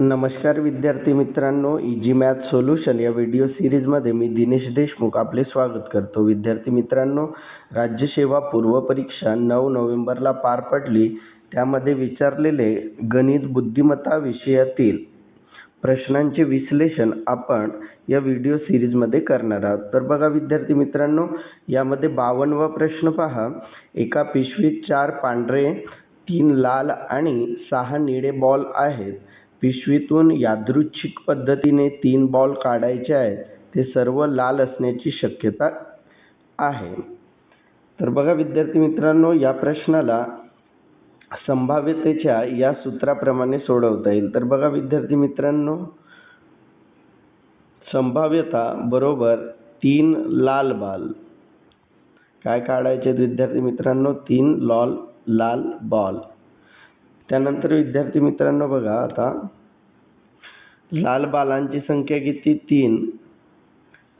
नमस्कार विद्यार्थी मित्रांनो इजी मॅथ सोल्युशन या व्हिडिओ सिरीजमध्ये मी दिनेश देशमुख आपले स्वागत करतो. विद्यार्थी मित्रांनो राज्यसेवा पूर्वपरीक्षा नऊ नोव्हेंबरला पार पडली. त्यामध्ये विचारलेले गणित बुद्धिमत्ता विषयातील प्रश्नांचे विश्लेषण आपण या व्हिडिओ सिरीजमध्ये करणार आहोत. तर बघा विद्यार्थी मित्रांनो यामध्ये बावन्नवा प्रश्न पहा. एका पिशवीत चार पांढरे तीन लाल आणि सहा निळे बॉल आहेत. पिशवीतून यादृच्छिक पद्धतीने तीन बॉल काढायचे आहेत ते सर्व लाल असण्याची शक्यता आहे. तर बघा विद्यार्थी मित्रांनो या प्रश्नाला संभाव्यतेच्या या सूत्राप्रमाणे सोडवता येईल. तर बघा विद्यार्थी मित्रांनो संभाव्यता बरोबर तीन लाल बॉल. काय काढायचे विद्यार्थी मित्रांनो? तीन लॉल लाल बॉल. त्यानंतर विद्यार्थी मित्रांनो बघा आता लाल बालांची संख्या किती? तीन.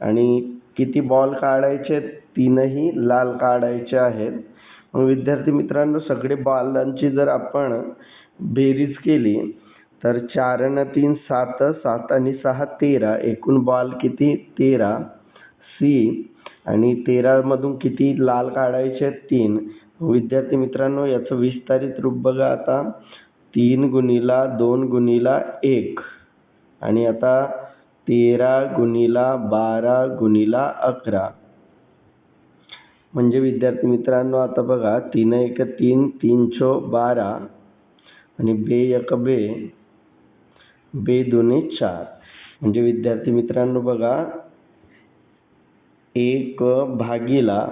आणि किती बॉल काढायचे? तीनही लाल काढायचे आहेत. मग विद्यार्थी मित्रांनो सगळे बॉलांची जर आपण बेरीज केली तर चार न तीन सात सात आणि सहा तेरा. एकूण बॉल किती? तेरा. सी. आणि तेरामधून किती लाल काढायचे? तीन. विद्यार्थी मित्रांनो याचं विस्तारित रूप बघा आता. तीन गुणिला दोन गुणिला एक. आणि आता तेरा गुणिला बारा गुणिला अकरा. म्हणजे विद्यार्थी मित्रांनो आता बघा तीन एक तीन तीन छो बारा आणि बे एक बे बे दोन्ही चार. म्हणजे विद्यार्थी मित्रांनो बघा एक भागीला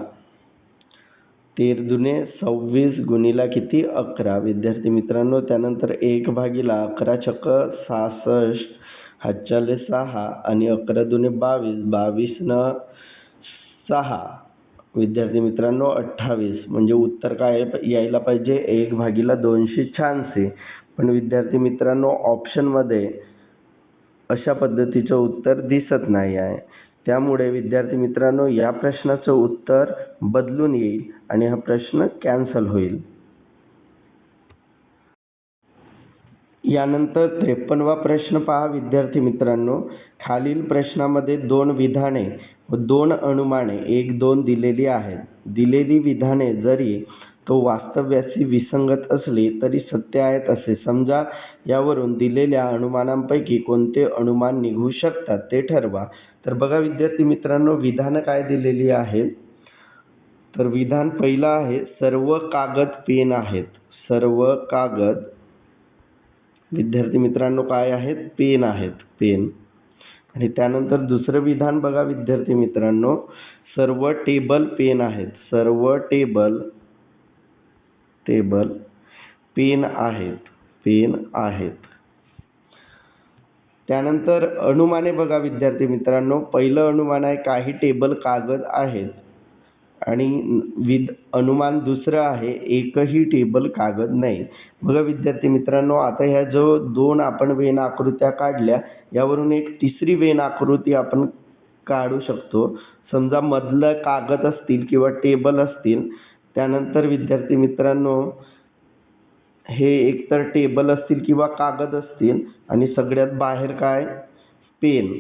तेर दुने सव्वीस गुणिला किती? अकरा. विद्यार्थी मित्रांनो त्यानंतर एक भागीला अकरा छक्क सहासष्ट हातच्याले सहा आणि अकरा दुने बावीस बावीस न सहा. विद्यार्थी मित्रांनो अठ्ठावीस. म्हणजे उत्तर काय यायला पाहिजे एक भागीला दोनशे शहाऐंशी. पण विद्यार्थी मित्रांनो ऑप्शनमध्ये अशा पद्धतीचं उत्तर दिसत नाही आहे. त्यामुळे विद्यार्थी मित्रांनो या प्रश्नाचं उत्तर बदलून येईल आणि हा प्रश्न कॅन्सल होईल. यानंतर त्रेपन्नवा प्रश्न पहा विद्यार्थी मित्रांनो. खालील प्रश्नामध्ये दोन विधाने व दोन अनुमाने एक दोन दिलेली आहेत. दिलेली विधाने जरी तो वास्तव्याशी विसंगत असली तरी सत्य आहेत असे समजा यावरून दिलेल्या अनुमानांपैकी कोणते अनुमान निघू शकतात ते ठरवा. तर बघा विद्यार्थी मित्रांनो विधानं काय दिलेली आहेत तर विधान पहिलं आहे सर्व कागद पेन आहेत. सर्व कागद विद्यार्थी मित्रांनो काय आहेत? पेन आहेत पेन. आणि त्यानंतर दुसरं विधान बघा विद्यार्थी मित्रांनो सर्व टेबल पेन आहेत. सर्व टेबल टेबल पेन आहेत. पेन आहेत. त्यानंतर अनुमाने बघा विद्यार्थी मित्रांनो पहिलं अनुमान आहे काही टेबल कागद आहेत. आणि विद अनुमान दुसरं आहे एकही टेबल कागद नाही. बघा विद्यार्थी मित्रांनो आता ह्या जो दोन आपण वेन आकृत्या काढल्या यावरून एक तिसरी वेन आकृती आपण काढू शकतो. समजा मधलं कागद असतील किंवा टेबल असतील त्यानंतर विद्यार्थी मित्रांनो हे एकतर टेबल असतील किंवा कागद असतील आणि सगळ्यात बाहेर काय? पेन.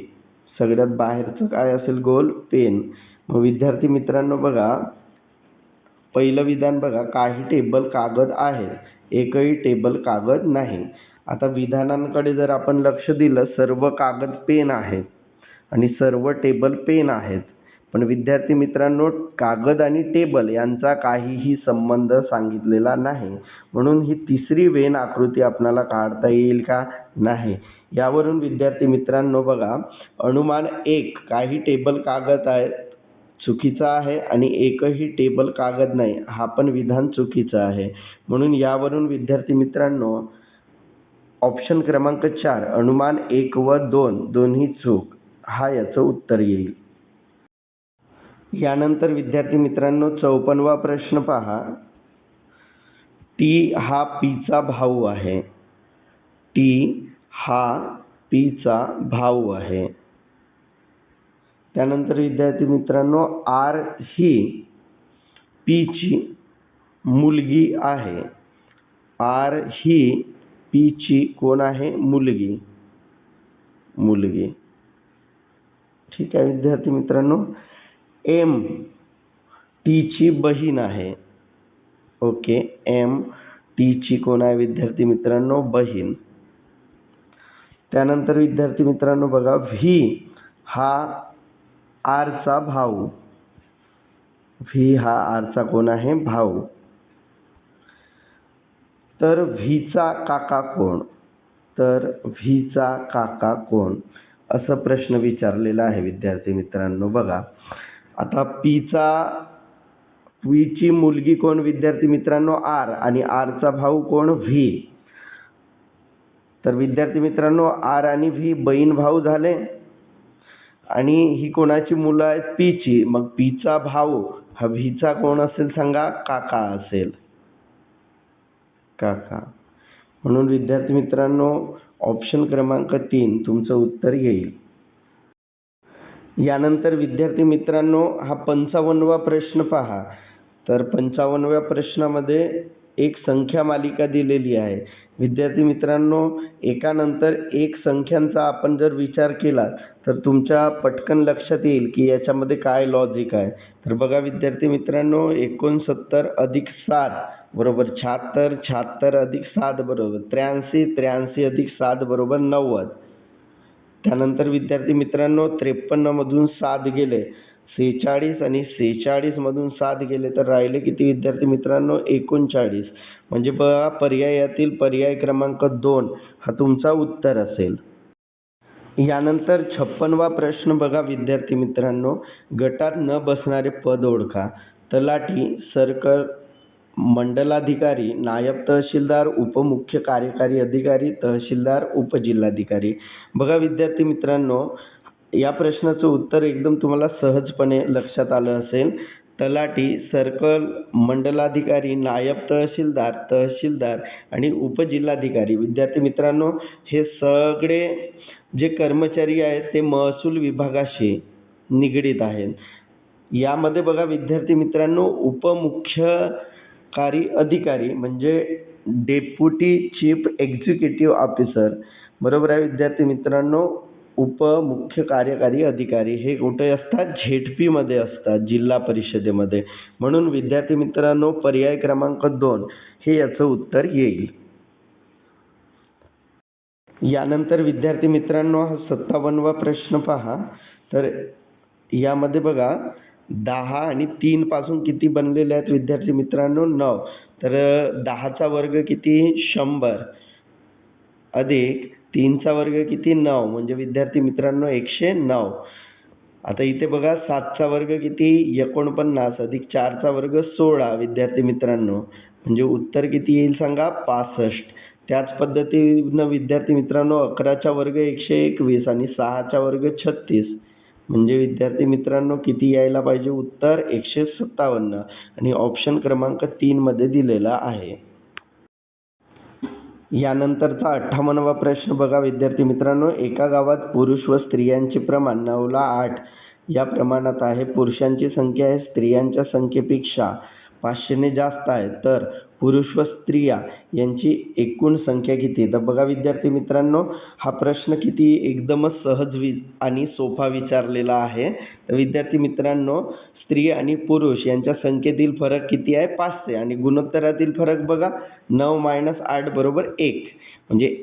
सगळ्यात बाहेरचं काय असेल? गोल पेन. मग विद्यार्थी मित्रांनो बघा पहिलं विधान बघा काही टेबल कागद आहेत एकही टेबल कागद नाही. आता विधानांकडे जर आपण लक्ष दिलं सर्व कागद पेन आहेत आणि सर्व टेबल पेन आहेत. पण विद्यार्थी मित्रांनो कागद आणि टेबल यांचा काहीही संबंध सांगितलेला नाही. म्हणून ही तिसरी वेन आकृती आपणाला काढता येईल का? नाही. यावरून विद्यार्थी मित्रांनो बघा अनुमान एक काही टेबल कागद आहेत चुकीचा आहे आणि एकही टेबल कागद नाही. हा पण विधान चुकीचं आहे. म्हणून यावरून विद्यार्थी मित्रांनो ऑप्शन क्रमांक चार अनुमान एक व दोन दोन्ही चूक. हा याचं उत्तर येईल. यानंतर विद्यार्थी मित्रांनो चौपन्नवा प्रश्न पहा. टी हा पीचा भाऊ आहे. टी हा पीचा भाऊ आहे. त्यानंतर विद्यार्थी मित्रांनो आर ही पीची मुलगी आहे. आर ही पीची कोण आहे? मुलगी. मुलगी. ठीक आहे विद्यार्थी मित्रांनो. एम टीची बहीण आहे. ओके एम टीची कोण आहे? विद्यार्थी मित्रांनो बहीण. त्यानंतर विद्यार्थी मित्रांनो बघा व्ही हा आरचा भाऊ. व्ही हा आरचा कोण आहे? भाऊ. तर व्हीचा काका कोण? तर व्हीचा काका कोण? असं प्रश्न विचारलेला आहे विद्यार्थी मित्रांनो बघा. आता पीचा पीची मुलगी कोण? विद्यार्थी मित्रांनो आर. आणि आरचा भाऊ कोण? व्ही. तर विद्यार्थी मित्रांनो आर आणि व्ही बहीण भाऊ झाले. आणि ही कोणाची मुलं आहेत? पीची. मग पीचा भाऊ हा व्हीचा कोण असेल सांगा? काका असेल. काका. म्हणून विद्यार्थी मित्रांनो ऑप्शन क्रमांक तीन तुमचं उत्तर येईल. यानंतर विद्यार्थी मित्रांनो हा पंचावन्नवा प्रश्न पहा. तर पंचावन्नव्या प्रश्नामध्ये एक संख्या मालिका दिलेली आहे. विद्यार्थी मित्रांनो एकानंतर एक संख्यांचा आपण जर विचार केला तर तुमच्या पटकन लक्षात येईल की याच्यामध्ये काय लॉजिक आहे. तर बघा विद्यार्थी मित्रांनो एकोणसत्तर अधिक सात बरोबर शहात्तर शहात्तर अधिक सात बरोबर त्र्याऐंशी त्र्याऐंशी अधिक सात बरोबर नव्वद. त्यानंतर विद्यार्थी मित्रांनो त्रेपन्नमधून सात गेले. सेहेचाळीस आणि सेहेचाळीसमधून सात गेले तर राहिले किती विद्यार्थी मित्रांनो? एकोणचाळीस. म्हणजे बघा पर्यायातील पर्याय क्रमांक दोन हा तुमचा उत्तर असेल. यानंतर छप्पनवा प्रश्न बघा विद्यार्थी मित्रांनो. गटात न बसणारे पद ओळखा. तलाठी सर्कल मंडलाधिकारी नायब तहसीलदार उपमुख्य कार्यकारी अधिकारी तहसीलदार उपजिल्हाधिकारी. बघा विद्यार्थी मित्रांनो या प्रश्नाचं उत्तर एकदम तुम्हाला सहजपणे लक्षात आलं असेल. तलाठी सर्कल मंडलाधिकारी नायब तहसीलदार तहसीलदार आणि उपजिल्हाधिकारी. विद्यार्थी मित्रांनो हे सगळे जे कर्मचारी आहेत ते महसूल विभागाशी निगडीत आहेत. यामध्ये बघा विद्यार्थी मित्रांनो उपमुख्य कार्य अधिकारी म्हणजे डेप्युटी चीफ एक्झिक्युटिव्ह ऑफिसर बरोबर आहे? विद्यार्थी मित्रांनो उपमुख्य कार्यकारी अधिकारी हे कुठे असतात? झेडपीमध्ये असतात जिल्हा परिषदेमध्ये. म्हणून विद्यार्थी मित्रांनो पर्याय क्रमांक दोन हे याचं उत्तर येईल. यानंतर विद्यार्थी मित्रांनो हा सत्तावन्नवा प्रश्न पहा. तर यामध्ये बघा दहा आणि तीनपासून किती बनलेले आहेत विद्यार्थी मित्रांनो? नऊ. तर दहाचा वर्ग किती? शंभर. अधिक तीनचा वर्ग किती? नऊ. म्हणजे विद्यार्थी मित्रांनो एकशे नऊ. आता इथे बघा सातचा वर्ग किती? एकोणपन्नास. अधिक चारचा वर्ग सोळा विद्यार्थी मित्रांनो. म्हणजे उत्तर किती येईल सांगा? पासष्ट. त्याच पद्धतीनं विद्यार्थी मित्रांनो अकराचा वर्ग एकशे एकवीस आणि सहाचा वर्ग छत्तीस. म्हणजे विद्यार्थी मित्रांनो किती यायला पाहिजे? उत्तर एकशे सत्तावन्न. आणि ऑप्शन क्रमांक तीनमध्ये दिलेला आहे. यानंतरचा अठ्ठावन्नवा प्रश्न बघा विद्यार्थी मित्रांनो. एका गावात पुरुष व स्त्रियांचे प्रमाण नऊला आठ. या प्रमाणात आहे. पुरुषांची संख्या आहे स्त्रियांच्या संख्येपेक्षा पाचशेने जास्त आहे. तर पुरुष व स्त्रिया यांची एकूण संख्या किती? तर बघा विद्यार्थी मित्रांनो हा प्रश्न किती एकदमच सहज वि आणि सोपा विचारलेला आहे. तर विद्यार्थी मित्रांनो स्त्री आणि पुरुष यांच्या संख्येतील फरक किती आहे? पाचशे. आणि गुणोत्तरातील फरक बघा नऊ मायनस आठ बरोबर एक. म्हणजे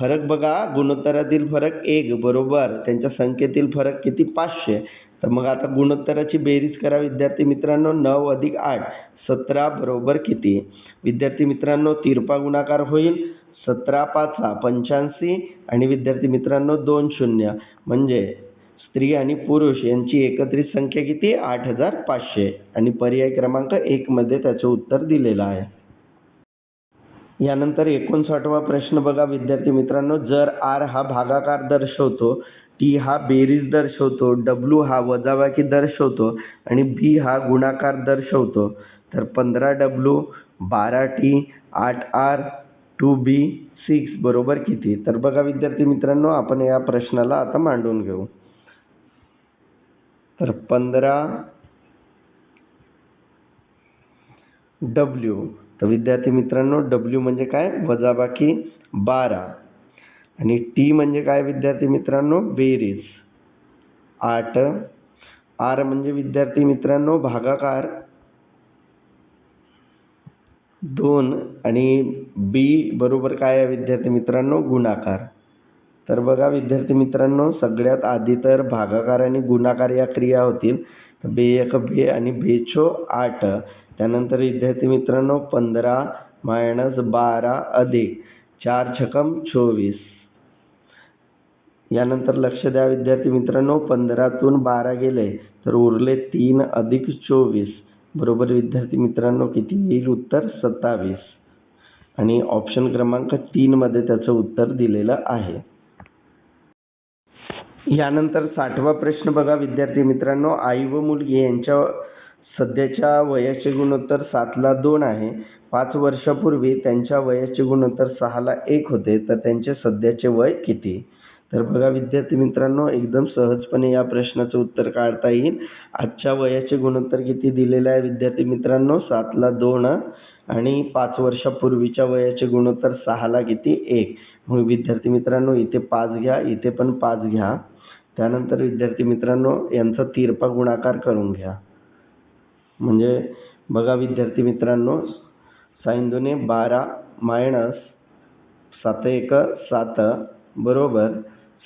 फरक बघा गुणोत्तरातील फरक एक बरोबर. त्यांच्या संख्येतील फरक किती? पाचशे. तर मग आता गुणोत्तराची बेरीज करा विद्यार्थी मित्रांनो नऊ अधिक आठ सतरा बरोबर किती? विद्यार्थी मित्रांनो तिरपा गुणाकार होईल सतरा पाचा पंच्याऐंशी आणि विद्यार्थी मित्रांनो दोन शून्य. म्हणजे स्त्री आणि पुरुष यांची एकत्रित संख्या किती? आठ हजार पाचशे. आणि पर्याय क्रमांक एकमध्ये त्याचं उत्तर दिलेलं आहे. यानंतर एकोणसाठवा प्रश्न बघा विद्यार्थी मित्रांनो जर आर हा भागाकार दर्शवतो टी हा बेरीज दर्शवतो डब्ल्यू हा वजाबाकी दर्शवतो आणि बी हा गुणाकार दर्शवतो तर पंधरा डब्ल्यू बारा टी आठ आर टू बी सिक्स बरोबर किती? तर बघा विद्यार्थी मित्रांनो आपण या प्रश्नाला आता मांडून घेऊ. तर पंधरा डब्ल्यू तर विद्यार्थी मित्रांनो डब्ल्यू म्हणजे काय? वजाबाकी बारा. आणि टी म्हणजे काय विद्यार्थी मित्रांनो? बेरीज. आठ. आर म्हणजे विद्यार्थी मित्रांनो भागाकार. दोन. आणि बी बरोबर काय आहे विद्यार्थी मित्रांनो? गुणाकार. तर बघा विद्यार्थी मित्रांनो सगळ्यात आधी तर भागाकार आणि गुणाकार या क्रिया होतील. तर बे एक बे आणि बेचो आठ. त्यानंतर विद्यार्थी मित्रांनो पंधरा मायनस बारा अधिक चार छकम चोवीस. यानंतर लक्ष द्या विद्यार्थी मित्रांनो पंधरातून बारा गेले तर उरले तीन अधिक चोवीस. बरोबर विद्यार्थी मित्रांनो किती येईल उत्तर? सत्तावीस. आणि ऑप्शन क्रमांक तीनमध्ये त्याचं उत्तर दिलेलं आहे. यानंतर साठवा प्रश्न बघा विद्यार्थी मित्रांनो आई व मुलगी यांच्या सध्याच्या वयाचे गुणोत्तर सातला दोन आहे. पाच वर्षापूर्वी त्यांच्या वयाचे गुणोत्तर सहाला एक होते तर त्यांचे सध्याचे वय किती? तर बघा विद्यार्थी मित्रांनो एकदम सहजपणे या प्रश्नाचं उत्तर काढता येईल. आजच्या वयाचे गुणोत्तर किती दिलेले आहे विद्यार्थी मित्रांनो? सातला दोन आणि पाच वर्षापूर्वीच्या वयाचे गुणोत्तर सहाला किती? एक. मग विद्यार्थी मित्रांनो इथे पाच घ्या इथे पण पाच घ्या. त्यानंतर विद्यार्थी मित्रांनो यांचा तिरपा गुणाकार करून घ्या. म्हणजे बघा विद्यार्थी मित्रांनो साइन बारा मायनस सात एक सात बरोबर.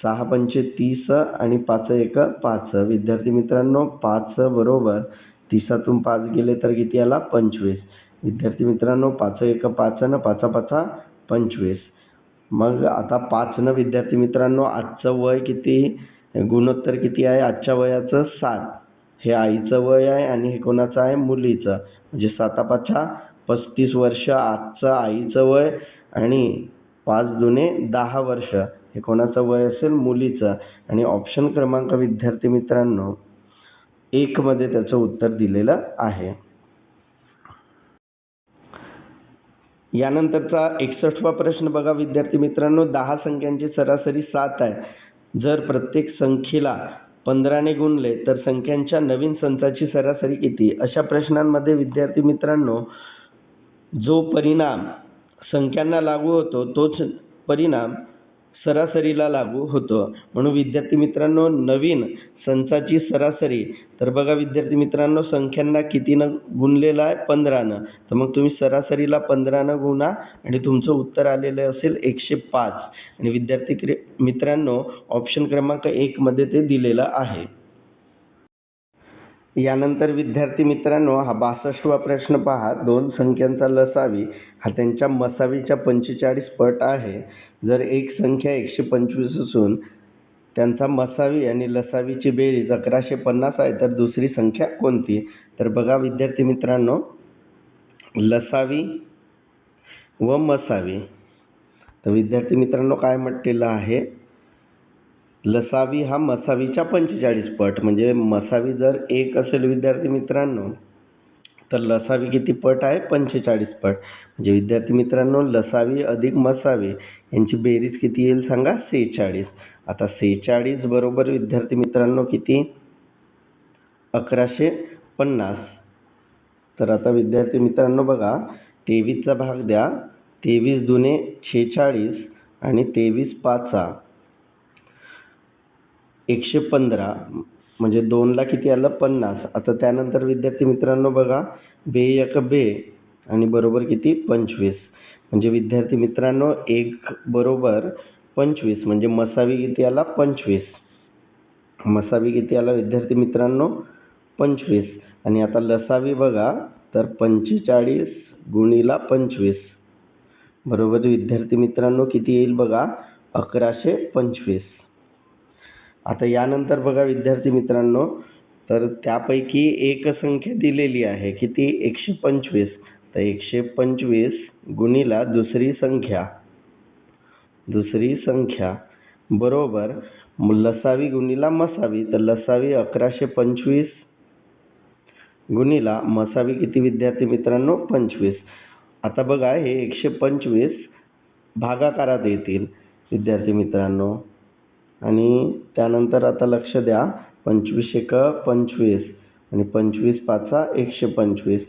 सहा पंचे तीस आणि पाच एक पाच. विद्यार्थी मित्रांनो पाच बरोबर तिसातून पाच गेले तर किती आला? पंचवीस. विद्यार्थी मित्रांनो पाच एक पाच न पाचा पाचा पंचवीस. मग आता पाचनं विद्यार्थी मित्रांनो आजचं वय किती? गुणोत्तर किती आहे? आजच्या वयाचं सात. हे आईचं वय आहे आणि हे कोणाचं आहे? मुलीचं. म्हणजे सातापाचा पस्तीस वर्ष आजचं आईचं वय आणि पाच दुने दहा वर्ष. हे कोणाचं वय असेल? मुलीचं. आणि ऑप्शन क्रमांक विद्यार्थी मित्रांनो एकमध्ये त्याचं उत्तर दिलेलं आहे. यानंतरचा एकसष्टवा प्रश्न बघा विद्यार्थी मित्रांनो दहा संख्यांची सरासरी सात आहे. जर प्रत्येक संख्येला पंधराने गुणले तर संख्यांच्या नवीन संचाची सरासरी किती? अशा प्रश्नांमध्ये विद्यार्थी मित्रांनो जो परिणाम संख्यांना लागू होतो तोच परिणाम सरासरीला लागू होतो. म्हणून विद्यार्थी मित्रांनो नवीन संचाची सरासरी. तर बघा विद्यार्थी मित्रांनो संख्यांना कितीनं गुणलेलं आहे? पंधरानं. तर मग तुम्ही सरासरीला पंधरानं गुणा आणि तुमचं उत्तर आलेलं असेल एकशे पाच. आणि विद्यार्थी क्रि मित्रांनो ऑप्शन क्रमांक एकमध्ये ते दिलेलं आहे. यानंतर विद्यार्थी मित्रांनो हा बासष्टवा प्रश्न पहा. दोन संख्यांचा लसावी हा त्यांच्या मसावीच्या पंचेचाळीस पट आहे. जर एक संख्या एकशे पंचवीस असून त्यांचा मसावी आणि लसावीची बेरीज अकराशे पन्नास आहे तर दुसरी संख्या कोणती? तर बघा विद्यार्थी मित्रांनो लसावी व मसावी. तर विद्यार्थी मित्रांनो काय म्हटलेलं आहे? लसावी हा मसावीच्या पंचेचाळीस पट. म्हणजे मसावी जर एक असेल विद्यार्थी मित्रांनो तर लसावी किती पट आहे? पंचेचाळीस पट. म्हणजे विद्यार्थी मित्रांनो लसावी अधिक मसावी यांची बेरीज किती येईल सांगा? सेहेचाळीस. आता सेहेचाळीस बरोबर विद्यार्थी मित्रांनो किती? अकराशे पन्नास. तर आता विद्यार्थी मित्रांनो बघा तेवीसचा भाग द्या. तेवीस दुने छेचाळीस आणि तेवीस पाचा. एकशे पंधरा म्हणजे दोनला किती आलं? पन्नास. आता त्यानंतर विद्यार्थी मित्रांनो बघा बे एक बे आणि बरोबर किती? पंचवीस. म्हणजे विद्यार्थी मित्रांनो एक बरोबर पंचवीस. म्हणजे मसावी किती आला? पंचवीस. मसावी किती आला विद्यार्थी मित्रांनो? पंचवीस. आणि आता लसावी बघा तर पंचेचाळीस गुणीला पंचवीस. बरोबर विद्यार्थी मित्रांनो किती येईल बघा? अकराशे पंचवीस. आता यानंतर बघा विद्यार्थी मित्रांनो तर त्यापैकी एक संख्या दिलेली आहे किती एकशे पंचवीस. तर एकशे पंचवीस गुणीला दुसरी संख्या. दुसरी संख्या. बरोबर. लसावी गुणीला मसावी तर लसावी अकराशे पंचवीस गुणीला मसावी किती विद्यार्थी मित्रांनो? पंचवीस. आता बघा हे एकशे पंचवीस भागाकारात येतील. विद्यार्थी मित्रांनो आणि त्यानंतर आता लक्ष द्या पंचवीस एक पंचवीस आणि पंचवीस पाचा एकशे पंचवीस.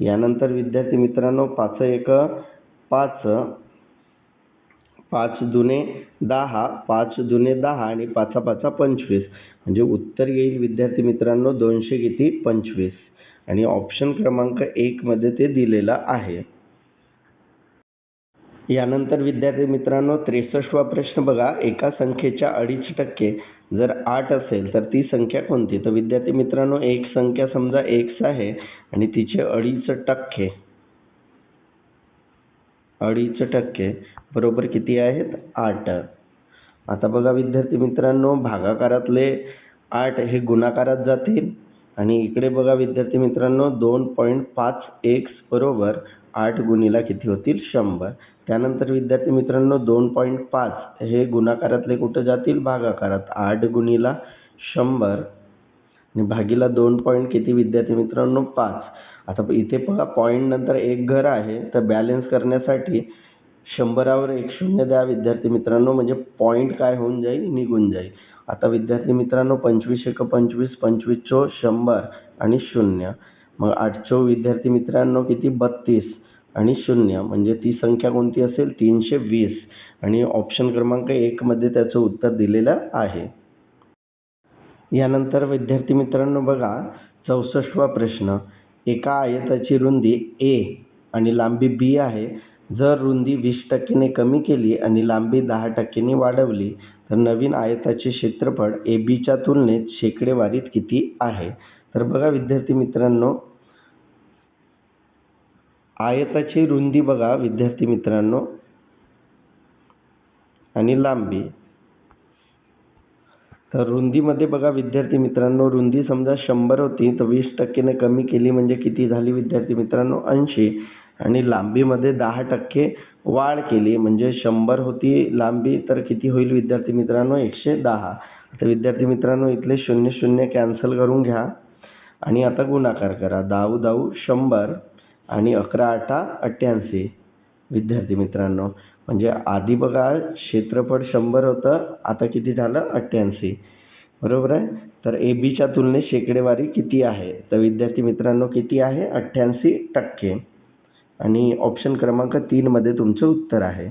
यानंतर विद्यार्थी मित्रांनो पाच एक पाच पाच दुने दहा पाच दुने दहा आणि पाचा पाचा पंचवीस. म्हणजे उत्तर येईल विद्यार्थी मित्रांनो दोनशे किती? पंचवीस. आणि ऑप्शन क्रमांक एकमध्ये ते दिलेलं आहे. यानंतर विद्यार्थी मित्रांनो त्रेसष्टवा प्रश्न बघा. एका संख्येच्या अडीच टक्के जर आठ असेल तर ती संख्या कोणती? तर विद्यार्थी मित्रांनो एक संख्या समजा एक्स आहे आणि तिचे अडीच टक्के. अडीच टक्के. बरोबर किती आहेत? आठ. आता बघा विद्यार्थी मित्रांनो भागाकारातले आठ हे गुणाकारात जातील. आणि इकडे बघा विद्यार्थी मित्रांनो दोन पॉईंट पाच एक्स बरोबर आठ गुणीला किती होतील? शंभर. त्यानंतर विद्यार्थी मित्रांनो दोन पॉईंट पाच हे गुणाकारातले कुठं जातील? भागाकारात. आठ गुणीला शंभर. आणि भागीला दोन पॉईंट किती विद्यार्थी मित्रांनो? पाच. आता इथे बघा पॉईंट नंतर एक घर आहे तर बॅलेन्स करण्यासाठी शंभरावर एक शून्य द्या विद्यार्थी मित्रांनो म्हणजे पॉईंट काय होऊन जाईल? निघून जाईल. आता विद्यार्थी मित्रांनो पंचवीस एक पंचवीस पंचवीस चो शंभर आणि शून्य. मग आठ चो विद्यार्थी मित्रांनो किती? बत्तीस आणि शून्य. म्हणजे ती संख्या कोणती असेल? तीनशे वीस. आणि ऑप्शन क्रमांक एकमध्ये त्याचं उत्तर दिलेलं आहे. यानंतर विद्यार्थी मित्रांनो बघा. चौसष्टवा प्रश्न. एका आयताची रुंदी ए आणि लांबी बी आहे. जर रुंदी वीस टक्क्याने कमी केली आणि लांबी दहा टक्क्यांनी वाढवली तर नवीन आयताचे क्षेत्रफळ ए बीच्या तुलनेत शेकडेवारीत किती आहे? तर बघा विद्यार्थी मित्रांनो आयताची रुंदी बघा विद्यार्थी मित्रांनो आणि लांबी. तर रुंदीमध्ये बघा विद्यार्थी मित्रांनो रुंदी समजा शंभर होती तर वीस टक्केने कमी केली म्हणजे किती झाली विद्यार्थी मित्रांनो? ऐंशी. आणि लांबीमध्ये दहा टक्के वाढ केली. म्हणजे शंभर होती लांबी तर किती होईल विद्यार्थी मित्रांनो? एकशे दहा. आता विद्यार्थी मित्रांनो इथले शून्य शून्य कॅन्सल करून घ्या. आणि आता गुणाकार करा. दाऊ दाऊ शंभर आणि अकरा आठा अठ्ठ्याऐंशी. विद्यार्थी मित्रांनो म्हणजे आधी बघा क्षेत्रफळ शंभर होतं आता किती झालं? अठ्ठ्याऐंशी. बरोबर आहे? तर ए बीच्या तुलनेत शेकडेवारी किती आहे? तर विद्यार्थी मित्रांनो किती आहे? अठ्ठ्याऐंशी टक्के. आणि ऑप्शन क्रमांक तीनमध्ये तुमचं उत्तर आहे.